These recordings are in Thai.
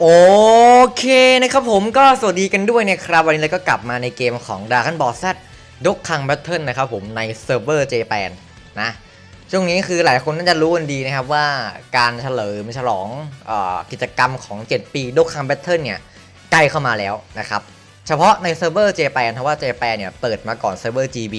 โอเคนะครับผมก็สวัสดีกันด้วยนะครับ วันนี้เราก็กลับมาในเกมของ Dragon Ball Z ดกคังแบทเทิลนะครับผมในเซิร์ฟเวอร์เจแปนนะช่วงนี้คือหลายคนน่าจะรู้กันดีนะครับว่าการเฉลิมฉลองออกิจกรรมของ 7 ปีดกคังแบทเทิลเนี่ยใกล้เข้ามาแล้วนะครับ เฉพาะในเซิร์ฟเวอร์เจแปนเพราะว่าเจแปนเนี่ยเปิดมาก่อนเซิร์ฟเวอร์ GB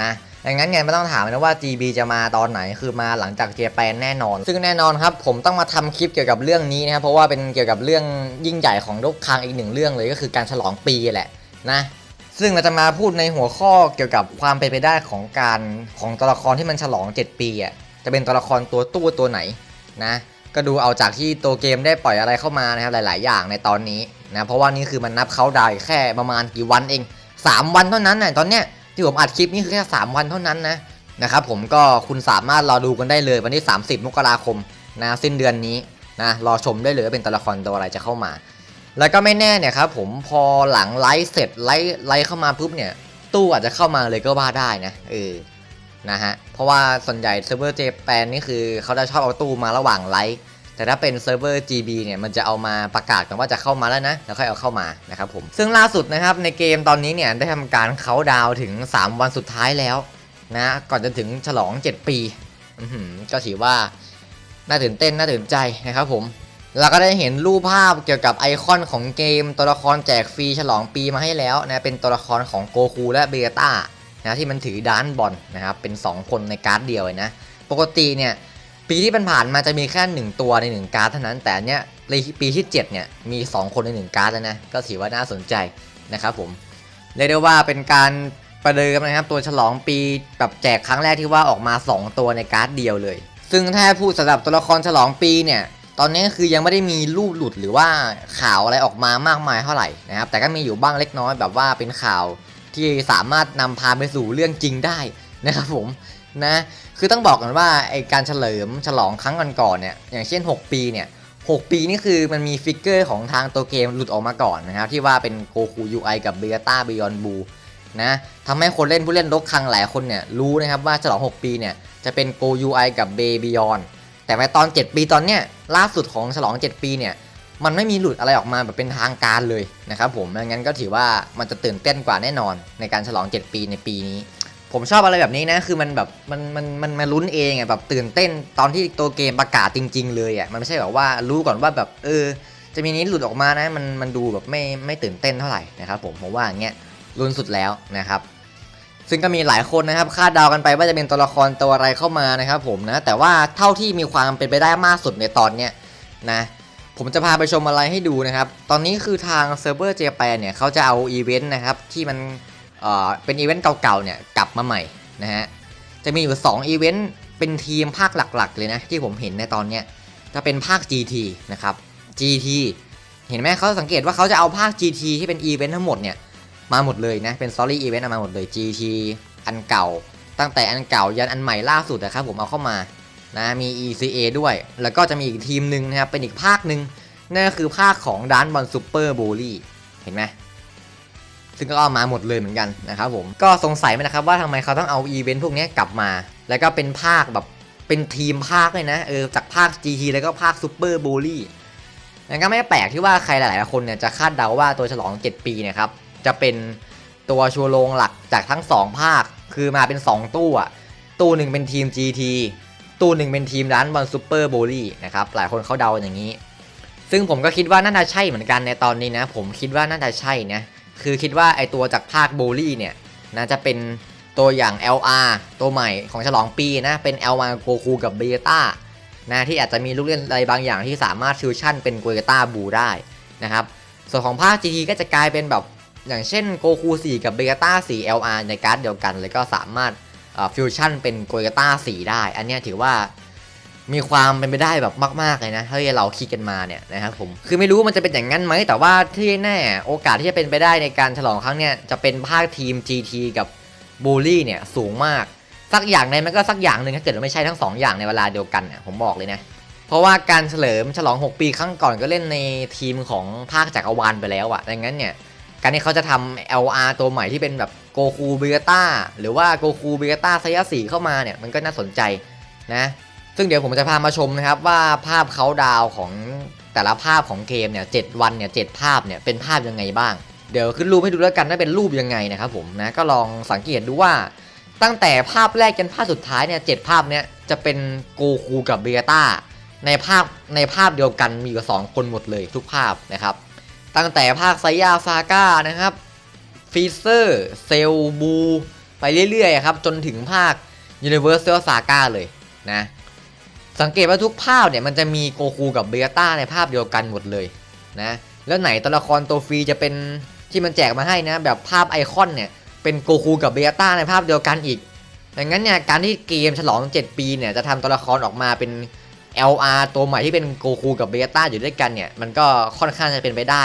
นะ ดังนั้นไงไม่ต้องถามนะว่า GB จะมาตอนไหนคือมาหลังจากเจแปนแน่นอน ซึ่งแน่นอนครับผมต้องมาทำคลิปเกี่ยวกับเรื่องนี้นะครับเพราะว่าเป็นเกี่ยวกับเรื่องยิ่งใหญ่ของดกคังอีกหนึ่งเรื่องเลยก็คือการฉลองปีแหละนะซึ่งเราจะมาพูดในหัวข้อเกี่ยวกับความเป็นไปได้ของการของตัวละครที่มันฉลอง 7 ปีอะจะเป็นตัวละครตัวตู้ตัวไหนนะก็ดูเอาจากที่ตัวเกมได้ปล่อยอะไรเข้ามานะครับหลาย ๆ อย่างในตอนนี้นะเพราะว่านี่คือมันนับเขาไดาวน์อีกแค่ประมาณกี่วันเอง 3 วันเท่านั้นนะตอนเนี้ย ที่ผมอัดคลิปนี่คือแค่ 3 วันเท่านั้นนะนะครับผมก็คุณสามารถรอดูกันได้เลยวันที่ 30 มกราคมนะสิ้นเดือนนี้นะรอชมได้เลยว่าเป็นตัวละครตัวอะไรจะเข้ามา แล้วก็ไม่แน่เนี่ยครับผมพอหลังไลฟ์เสร็จไลฟ์ไลฟ์เข้ามาปุ๊บเนี่ย ตู้อาจจะเข้ามาเลยก็ว่าได้นะเออนะฮะเพราะว่าส่วนใหญ่เซิร์ฟเวอร์เจแปนนี่คือเขาจะชอบเอาตู้มาระหว่างไลฟ์ แต่ถ้าเป็นเซิร์ฟเวอร์ GB เนี่ยมันจะเอามาประกาศกันว่าจะเข้ามาแล้วนะ แล้วค่อยเอาเข้ามานะครับผม ซึ่งล่าสุดนะครับในเกมตอนนี้เนี่ยได้ทำการเขาดาวถึง 3 วันสุดท้ายแล้วนะก่อนจะถึงฉลอง 7 ปีอื้อหือก็ถือว่าน่าตื่นเต้นน่าตื่นใจนะครับผมเราก็ได้เห็นรูปภาพเกี่ยวกับไอคอนของเกม ตัวละครแจกฟรีฉลองปีมาให้แล้วนะเป็นตัวละครของโกคูและเบต้านะที่มันถือด้านบอลนะครับเป็น 2 คนในการ์ดเดียวเลยนะ ปกติเนี่ย ปีที่ผ่านมาจะมีแค่ 1 ตัวใน 1 การ์ดเท่านั้น แต่เนี้ยปีที่ 7 เนี่ย มี 2 คนใน 1 การ์ดแล้วนะ ก็ถือว่าน่าสนใจนะครับผม เรียกได้ว่าเป็นการประเดิมนะครับ ตัวฉลองปีแบบแจกครั้งแรกที่ว่าออกมา 2 ตัวในการ์ดเดียวเลย ซึ่งถ้าพูดสำหรับตัวละครฉลองปีเนี่ย ตอนนี้คือยังไม่ได้มีรูปหลุดหรือว่าข่าวอะไรออกมามากมายเท่าไหร่นะครับ แต่ก็มีอยู่บ้างเล็กน้อยแบบว่าเป็นข่าวที่สามารถนำพาไปสู่เรื่องจริงได้นะครับผมนะ คือต้องบอกกันว่าไอการเฉลิมฉลองครั้งก่อนๆเนี่ย อย่างเช่น 6 ปีเนี่ย 6 ปีนี่คือมันมีฟิกเกอร์ของทางตัวเกมหลุดออกมาก่อนนะครับ ที่ว่าเป็นโกคูยูไอกับเบต้าบิยอนบูนะทำให้คนเล่นผู้เล่นรกคังหลายคนเนี่ยรู้นะครับว่าฉลอง 6 ปีเนี่ยจะเป็นโกยูไอกับเบบิยอนแต่ไปตอน 7 ปีตอนเนี้ยล่าสุดของฉลอง 7 ปีเนี่ยมันไม่มีหลุดอะไรออกมาแบบเป็นทางการเลยนะครับผมดังนั้นก็ถือว่ามันจะตื่นเต้นกว่าแน่นอนในการฉลอง 7 ปีในปีนี้ ผมชอบอะไรแบบนี้นะ คือมันแบบมันมันมันมาลุ้นเองอะแบบตื่นเต้นตอนที่ตัวเกมประกาศจริง ๆ เลยอะมันไม่ใช่แบบว่ารู้ก่อนว่าแบบเออ จะมีนี้หลุดออกมานะมันมันดูแบบไม่ไม่ตื่นเต้นเท่าไหร่นะครับผมผมว่าอย่างเงี้ยลุ้นสุดแล้วนะครับ ซึ่งก็มีหลายคนนะครับคาดเดากันไปว่าจะเป็นตัวละครตัวอะไรเข้ามานะครับผมนะแต่ว่าเท่าที่มีความเป็นไปได้มากสุดในตอนเนี้ยนะผมจะพาไปชมอะไรให้ดูนะครับ ตอนนี้คือทางเซิร์ฟเวอร์เจแปนเนี่ยเขาจะเอาอีเวนต์นะครับที่มัน เป็นอีเวนต์เก่าๆเนี่ยกลับมาใหม่นะฮะจะมีอยู่2อีเวนต์เป็นทีมภาคหลักๆ เลยนะ ที่ผมเห็นในตอนเนี้ยจะเป็นภาค GT นะครับ GT เห็นไหมเขาสังเกตว่าเขาจะเอาภาค GT ที่เป็นอีเวนต์ทั้งหมดเนี่ยมาหมดเลยนะ เป็น Story Event เอามาหมดเลย GT อันเก่า ตั้งแต่อันเก่ายันอันใหม่ล่าสุดนะครับผมเอาเข้ามานะมี ECA ด้วย แล้วก็จะมีอีกทีมหนึ่งนะครับเป็นอีกภาคหนึ่งนั่นก็คือภาคของดานบอลซูเปอร์โบลี่เห็นไหม ซึ่งก็เอามาหมดเลยเหมือนกันนะครับผมก็สงสัยไหมนะครับว่าทำไมเขาต้องเอาอีเวนต์พวกนี้กลับมา แล้วก็เป็นภาคแบบเป็นทีมภาคเลยนะเออจากภาค GT แล้วก็ภาคซูเปอร์โบลี่นั่นก็ไม่แปลกที่ว่าใครหลายๆคนเนี่ยจะคาดเดาว่าตัวฉลอง 7 ปีเนะครับจะเป็นตัวชัวโรงหลักจากทั้ง 2 ภาค คือมาเป็น 2 ตู้อะตู้หนึ่งเป็นทีม GT ตู้หนึ่งเป็นทีมร้านบอลซูเปอร์โบลี่นะครับหลายคนเขาเดาอย่างนี้ ซึ่งผมก็คิดว่าน่าจะใช่เหมือนกันในตอนนี้นะ ผมคิดว่าน่าจะใช่นะ คือคิดว่าไอตัวจากภาคโบลี่เนี่ยน่าจะเป็นตัวอย่าง LR ตัวใหม่ของฉลองปีนะ เป็น LR โกคูกับเบต้านะที่อาจจะมีลูกเล่นอะไรบางอย่างที่สามารถฟิวชั่นเป็นโกเกต้าบูได้นะครับ ส่วนของภาค GT ก็จะกลายเป็นแบบอย่างเช่นโกคู 4 กับเบต้า4 LR ในการ์ดเดียวกัน แล้วก็สามารถฟิวชั่นเป็นโกเกต้า4ได้ อันนี้ถือว่า มีความเป็นไปได้แบบมากๆเลยนะถ้าเราคิดกันมาเนี่ยนะครับผมคือไม่รู้มันจะเป็นอย่างนั้นไหมแต่ว่าที่แน่โอกาสที่จะเป็นไปได้ในการฉลองครั้งเนี้ยจะเป็นภาคทีม GT กับบูลลี่เนี่ยสูงมาก สักอย่างในมันก็สักอย่างหนึ่งถ้าเกิดว่าไม่ใช่ทั้งสองอย่างในเวลาเดียวกันเนี่ยผมบอกเลยนะเพราะว่าการเฉลิมฉลอง 6 ปีครั้งก่อนก็เล่นในทีมของภาคจักรวาลไปแล้วอะดังนั้นเนี่ยการที่เขาจะทำ LR ตัวใหม่ที่เป็นแบบโกคูเบต้าหรือว่าโกคูเบต้าไซยาสีเข้ามาเนี่ยมันก็น่าสนใจนะ ซึ่งเดี๋ยวผมจะพามาชมนะครับว่าภาพเขาดาวของแต่ละภาพของเกมเนี่ยเจ็ดวันเนี่ยเจ็ดภาพเนี่ยเป็นภาพยังไงบ้าง เดี๋ยวขึ้นรูปให้ดูแล้วกันว่าเป็นรูปยังไงนะครับผมนะก็ลองสังเกตดูว่าตั้งแต่ภาพแรกจนภาพสุดท้ายเนี่ยเจ็ดภาพเนี่ยจะเป็นโกคูกับเบต้าในภาพในภาพเดียวกันมีอยู่สองคนหมดเลยทุกภาพนะครับ ตั้งแต่ภาคไซยาซาก้านะครับฟีเซอร์เซลบูไปเรื่อยๆครับจนถึงภาค Universal Saga เลยนะ สังเกตว่าทุกภาพเนี่ยมันจะมีโกคูกับเบียต้าในภาพเดียวกันหมดเลยนะแล้วไหนตัวละครตัวฟรีจะเป็นที่มันแจกมาให้นะ แบบภาพไอคอนเนี่ยเป็นโกคูกับเบียต้าในภาพเดียวกันอีกดังนั้นเนี่ยการที่เกมฉลอง 7 ปีเนี่ยจะทำตัวละครออกมาเป็น LR ตัวใหม่ที่เป็นโกคูกับเบต้าอยู่ด้วยกันเนี่ย มันก็ค่อนข้างจะเป็นไปได้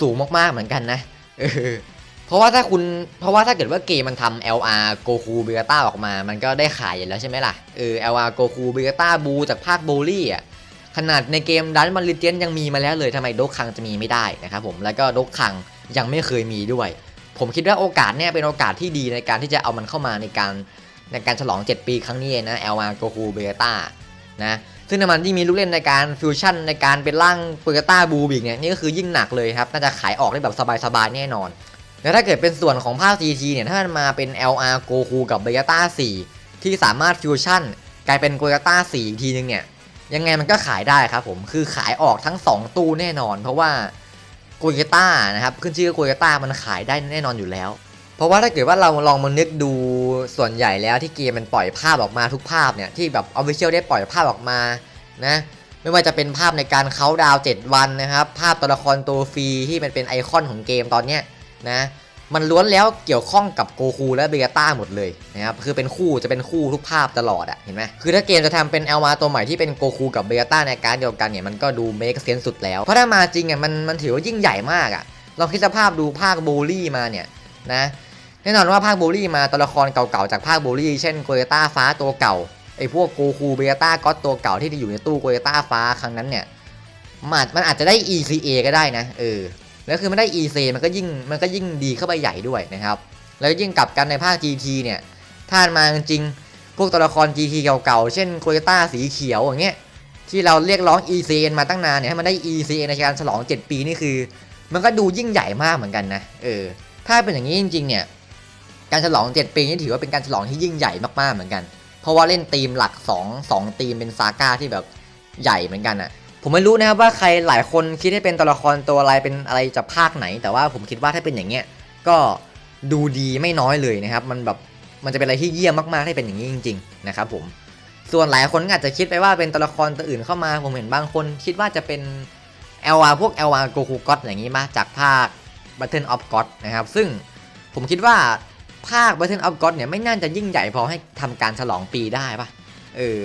สูงมากๆเหมือนกันนะ เพราะว่าถ้าคุณเพราะว่าถ้าเกิดว่าเกมมันทำ LR โกคูเบต้าออกมา มันก็ได้ขายอยู่แล้วใช่ไหมล่ะเออ LR โกคูเบต้าบูจากภาคโบลี่อะขนาดในเกมดันมันลิเจนยังมีมาแล้วเลยทำไมโดกคังจะมีไม่ได้นะครับผมแล้วก็โดกคังยังไม่เคยมีด้วย ผมคิดว่าโอกาสเนี่ยเป็นโอกาสที่ดีในการที่จะเอามันเข้ามาในการในการฉลอง 7 ปีครั้งนี้นะ LR โกคูเบต้านะซึ่งถ้ามันยิ่งมีลูกเล่นในการฟิวชั่นในการเป็นร่างเบต้าบูบิกเนี่ยนี่ก็คือยิ่งหนักเลยครับ น่าจะขายออกได้แบบสบายๆแน่นอน แล้วถ้าเกิดเป็นส่วนของภาค GT เนี่ยถ้ามันมาเป็น LR Goku กับ Vegeta 4ที่สามารถฟิวชั่นกลายเป็น Vegeta 4อีกทีนึงเนี่ยยังไงมันก็ขายได้ครับผมคือขายออกทั้ง 2 ตู้แน่นอน เพราะว่า g o เ e t a นะครับขึ้นชื่อ g o เ e t a มันขายได้แน่นอนอยู่แล้ว เพราะว่าถ้าเกิดว่าเราลองมานึกดูส่วนใหญ่แล้วที่เกมมันปล่อยภาพออกมาทุกภาพเนี่ยที่แบบ Official ได้ปล่อยภาพออกมานะไม่ว่าจะเป็นภาพในการเขาดาวน์7วันนะครับ ภาพตัวละครตัวฟรีที่มันเป็นไอคอนของเกมตอนเนี้ย นะมันล้วนแล้วเกี่ยวข้องกับโกคูและเบต้าหมดเลยนะครับคือเป็นคู่จะเป็นคู่ทุกภาพตลอดอะเห็นไหมคือถ้าเกมจะทำเป็นเอลมาตัวใหม่ที่เป็นโกคูกับเบต้าในการเดียวกันเนี่ยมันก็ดูเมคเซนสุดแล้ว เพราะถ้ามาจริงอะมันมันถือว่ายิ่งใหญ่มากอะลองคิดสภาพดูภาคโบลี่มาเนี่ยนะแน่นอนว่าภาคโบลี่มาตัวละครเก่าๆจากภาคโบลี่เช่นโกเยต้าฟ้าตัวเก่าไอ้พวกโกคูเบต้าก็ตัวเก่าที่อยู่ในตู้โกเยต้าฟ้าครั้งนั้นเนี่ยมันอาจมันอาจจะได้ ECA ก็ได้นะเออ แล้วคือมันได้ EC มันก็ยิ่งมันก็ยิ่งดีเข้าไปใหญ่ด้วยนะครับ แล้วยิ่งกลับกันในภาค GT เนี่ยถ้ามาจริงพวกตัวละคร GT เก่าๆ เช่นโคโยต้าสีเขียวอย่างเงี้ยที่เราเรียกร้อง EC มาตั้งนานเนี่ยให้มันได้ EC ในการฉลอง 7 ปีนี่คือ มันก็ดูยิ่งใหญ่มากเหมือนกันนะเออถ้าเป็นอย่างนี้จริงๆเนี่ยการฉลอง 7 ปีนี่ถือว่าเป็นการฉลองที่ยิ่งใหญ่มากๆเหมือนกัน เพราะว่าเล่นธีมหลัก 2 2ธีมเป็นซาก้าที่แบบใหญ่เหมือนกันอะ ผมไม่รู้นะครับว่าใครหลายคนคิดให้เป็นตัวละครตัวอะไรเป็นอะไรจากภาคไหน แต่ว่าผมคิดว่าถ้าเป็นอย่างเงี้ยก็ดูดีไม่น้อยเลยนะครับ มันแบบมันจะเป็นอะไรที่เยี่ยมมากๆถ้เป็นอย่างนี้จริง ๆ นะครับผมส่วนหลายคนก็อาจจะคิดไปว่าเป็นตัวละครตัวอื่นเข้ามา ผมเห็นบางคนคิดว่าจะเป็น LR พวก LR Goku God อย่างนี้มาจากภาค Battle of God นะครับ ซึ่งผมคิดว่าภาค Battle of God เนี่ยไม่น่าจะยิ่งใหญ่พอให้ทำการฉลองปีได้ปะเออ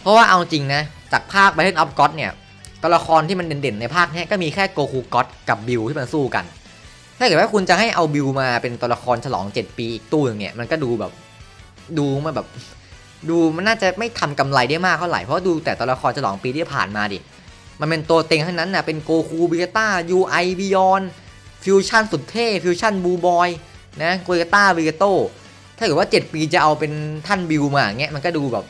เพราะว่าเอาจริงนะ จากภาค Battle of God เนี่ยตัวละครที่มันเด่นๆในภาคนี้ก็มีแค่โกคูก็อดกับบิลที่มันสู้กัน ถ้าเกิดว่าคุณจะให้เอาบิลมาเป็นตัวละครฉลอง 7 ปีอีกตู้หนึงเนี่ยมันก็ดูแบบดูมันแบบ ดูมันน่าจะไม่ทำกำไรได้มากเท่าไหร่เพราะดูแต่ตัวละครฉลองปีที่ผ่านมาดิมันเป็นตัวเต็งทั้งนั้นนะเป็นโกคูเบต้ายูไอบิยอนฟิวชั่นสุดเท่ฟิวชั่นบูบอยนะโกเยต้าเบโตถ้าเกิดว่า 7 ปีจะเอาเป็นท่านบิลมาอย่างเงี้ยมันก็ดูแบบ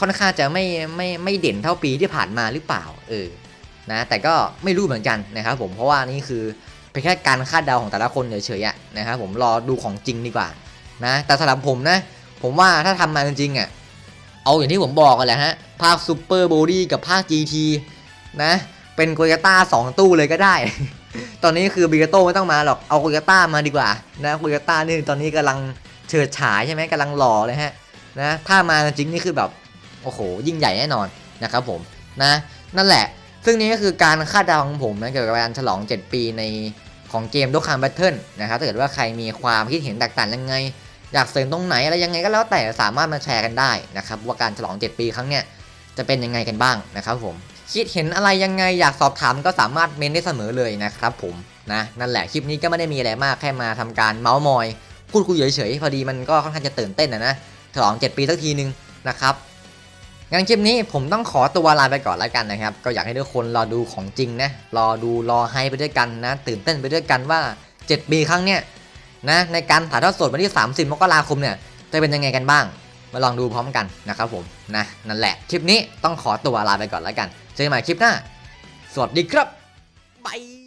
ค่อนข้างจะไม่ไม่ไม่เด่นเท่าปีที่ผ่านมาหรือเปล่าเออนะแต่ก็ไม่รู้เหมือนกันนะครับผมเพราะว่านี่คือเป็นแค่การคาดเดาของแต่ละคนเฉยๆนะครับผมรอดูของจริงดีกว่านะแต่สำหรับผมนะ ผมว่าถ้าทำมาจริงๆอะเอาอย่างที่ผมบอกกันแหละฮะภาคซูเปอร์โบดี้กับภาค GT นะเป็นโกยาต้าสองตู้เลยก็ได้ ตอนนี้คือบิเกโต้ไม่ต้องมาหรอกเอาโกยาต้ามาดีกว่านะโกยาต้านี่ตอนนี้กำลังเฉิดฉายใช่ไหมกำลังหล่อเลยฮะนะถ้ามาจริงนี่คือแบบ โอ้โห ยิ่งใหญ่แน่นอนนะครับผมนะนั่นแหละ ซึ่งนี้ก็คือการคาดเดาของผมนะเกี่ยวกับการฉลอง 7 ปีในของเกมด o คังแบทเทิลนะครับถ้าเกิดว่าใครมีความคิดเห็นแตกต่างยังไง อยากเสริมตรงไหนอะไรยังไงก็แล้วแต่สามารถมาแชร์กันได้นะครับว่าการฉลอง 7 ปีครั้งเนี้ยจะเป็นยังไงกันบ้างนะครับผมคิดเห็นอะไรยังไงอยากสอบถามก็สามารถเมนได้เสมอเลยนะครับผมนะนั่นแหละคลิปนี้ก็ไม่ได้มีอะไรมากแค่มาทำการเมาส์มอย พูดคุยเฉยๆพอดีมันก็ค่อนข้างจะตื่นเต้นนะนะฉลอง 7 ปีสักทีนึงนะครับ งั้นคลิปนี้ผมต้องขอตัวลาไปก่อนแล้วกันนะครับ ก็อยากให้ทุกคนรอดูของจริงนะ รอดูรอให้ไปด้วยกันนะ ตื่นเต้นไปด้วยกันว่า 7 ปีครั้งเนี้ยนะในการถ่ายทอดสดวันที่ 30 มกราคมเนี่ยจะเป็นยังไงกันบ้าง มาลองดูพร้อมกันนะครับผมนะนั่นแหละคลิปนี้ต้องขอตัวลาไปก่อนแล้วกัน เจอกันใหม่คลิปหน้า สวัสดีครับบาย